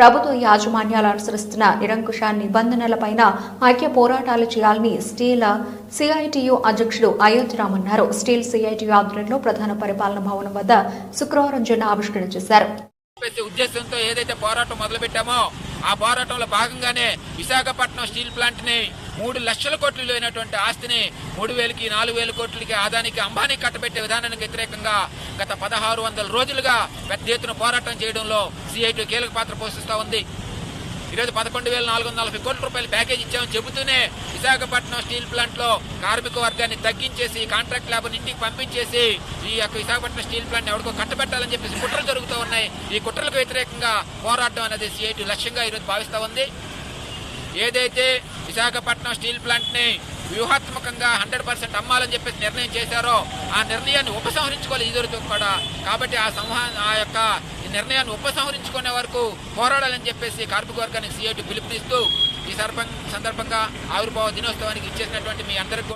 ప్రభుత్వ యాజమాన్యాలు అనుసరిస్తున్న నిరంకుశ నిబంధనలపైన ఐక్య పోరాటాలు చేయాలని స్టీల్ సిఐటియు అధ్యక్షుడు అయోధ్యరామ్ అన్నారు. స్టీల్ సిఐటియు ఆధ్వర్యంలో ప్రధాన పరిపాలన భవనం వద్ద శుక్రవారం జెండా ఆవిష్కరణ చేశారు. ఉద్దేశంతో ఏదైతే పోరాటం మొదలుపెట్టామో ఆ పోరాటంలో భాగంగానే విశాఖపట్నం స్టీల్ ప్లాంట్ని మూడు లక్షల కోట్లు లేనటువంటి ఆస్తిని మూడు వేలకి నాలుగు వేల కోట్లకి ఆదానికి అంబానీ కట్టబెట్టే విధానానికి వ్యతిరేకంగా గత పదహారు వందల రోజులుగా పెద్ద ఎత్తున పోరాటం చేయడంలో సిఐటి కీలక పాత్ర పోషిస్తూ ఉంది. ఈరోజు పదకొండు వేల నాలుగు వందల నలభై కోట్ల రూపాయల ప్యాకేజ్ ఇచ్చామని చెబుతూనే విశాఖపట్నం స్టీల్ ప్లాంట్లో కార్మిక వర్గాన్ని తగ్గించేసి కాంట్రాక్ట్ లేబర్ ఇంటికి పంపించేసి ఈ యొక్క విశాఖపట్నం స్టీల్ ప్లాంట్ ఎవరికో కట్టబెట్టాలని చెప్పేసి కుట్రలు జరుగుతూ ఉన్నాయి. ఈ కుట్రలకు వ్యతిరేకంగా పోరాటం అనేది సిఐటి లక్ష్యంగా ఈరోజు భావిస్తూ ఉంది. ఏదైతే విశాఖపట్నం స్టీల్ ప్లాంట్ని వ్యూహాత్మకంగా హండ్రెడ్ పర్సెంట్ అమ్మాలని చెప్పేసి నిర్ణయం చేశారో ఆ నిర్ణయాన్ని ఉపసంహరించుకోవాలి ఇద్దరితో కూడా. కాబట్టి ఆ సంహా ఆ యొక్క ఈ నిర్ణయాన్ని ఉపసంహరించుకునే వరకు పోరాడాలని చెప్పేసి కార్మిక వర్గానికి సీఐటి పిలుపునిస్తూ ఈ సందర్భంగా ఆవిర్భావ దినోత్సవానికి ఇచ్చేసినటువంటి మీ అందరికీ